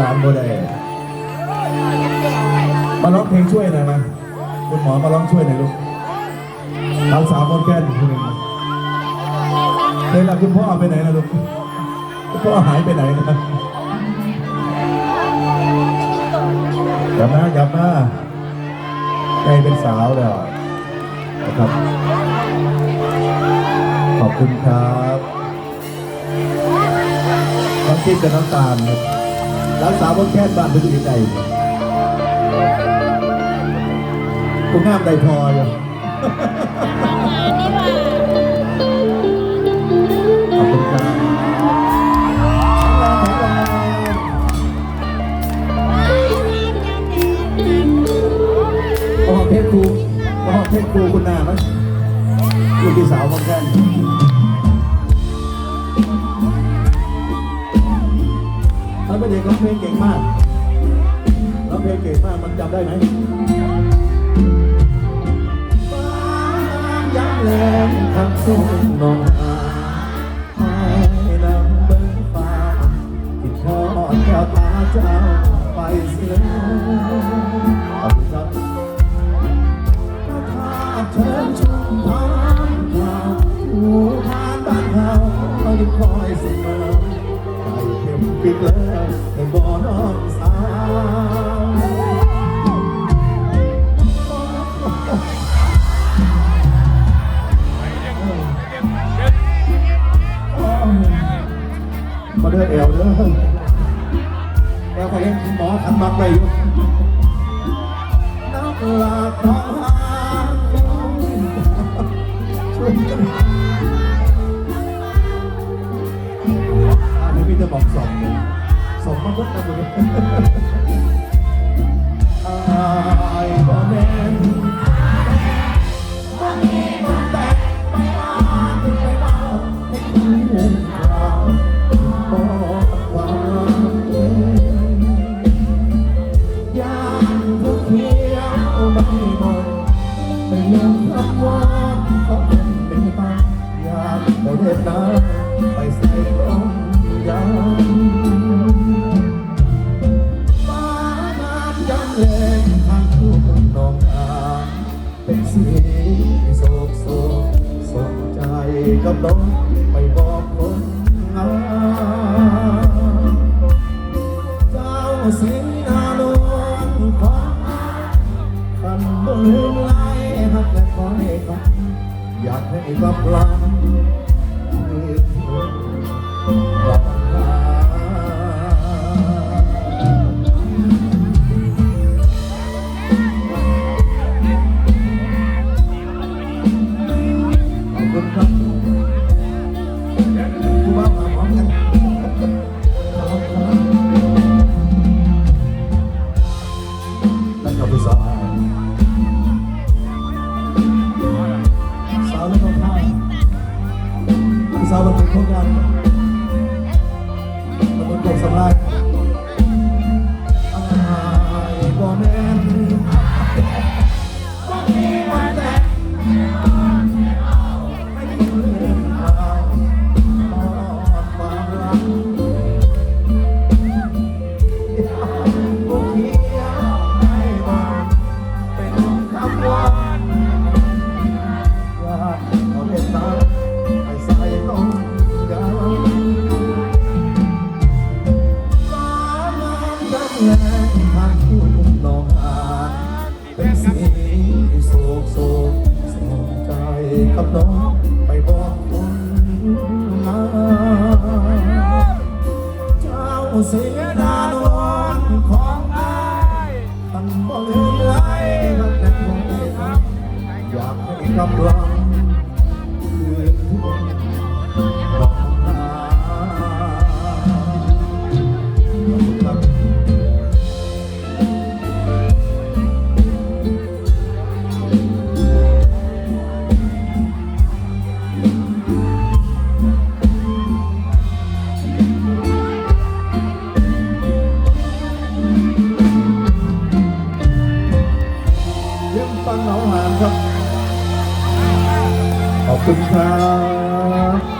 หลานโบได้มาร้องเพลงช่วยหน่อยมาคุณหมอมาร้องช่วยหน่อยลูกสาสาวมนแก้นคนหนึ่งเคยรับคุณพ่อไปไหนนะลูกคุณพ่อหายไปไหนนะกลับมากลับมาใกล้เป็นสาวแล้วนะครับ ขอบคุณครับน้องคิดกับน้องตาลครับ รักษาบนแค่บ้านเป็นยังไงกูงามได้พออยู่ขอบคุณครับโอ้เพชรครูโอ้เพชรครูคุณนาไหมลูกพี่สาวของแค่ท่าน เป็นเด็กร้องเพลงเก่งมากร้องเพลงเก่งมากมันจำได้ไหมฟ้ายามแลงทางทุ่งนองอาให้นำเบิ้งฟ้าที่ทอดแก้วตาเจ้าไปเสียขอบคุณครับถ้าเธอชมผ่านข่าวหูผ่านบ้านเขาเขายังคอยเสมอไป เข็มปิดแล้วแต่บ่น้องสาวมาเด้อเอวเด้อแอวเขาเล่นหมอทันมัดไปอยู่น้ำลาท้องหา สองมาพุทธบุตอายบ่แม่นบ่มีมันแตกไปมาไปมาให้คุณเห็นข่าวบอกความเย็นยามทุกเที่ยวไม่หมดไม่ยอมรับว่าเขาเป็นเป็นไปอยากได้เด็ดน้ำไปใส่ โศกโศกสนใจกับลมไปบอกคนงามเจ้าสิงนานวลของคันบ่ลืมไหลหักและคอยกันอยากให้กลับหลัง สาวบรรทุกโครงานบรรทุกสำราญ แรงทางทุ่งนองหานเป็นสีโศกโศกสงใจกับน้องไปบอกคนมาเจ้าเสียดานวันของอายตั้งบ่ลืมไหลรักแต่คงไม่ทำอยากให้กำลัง ปังหนองหานครับ ขอบคุณครับ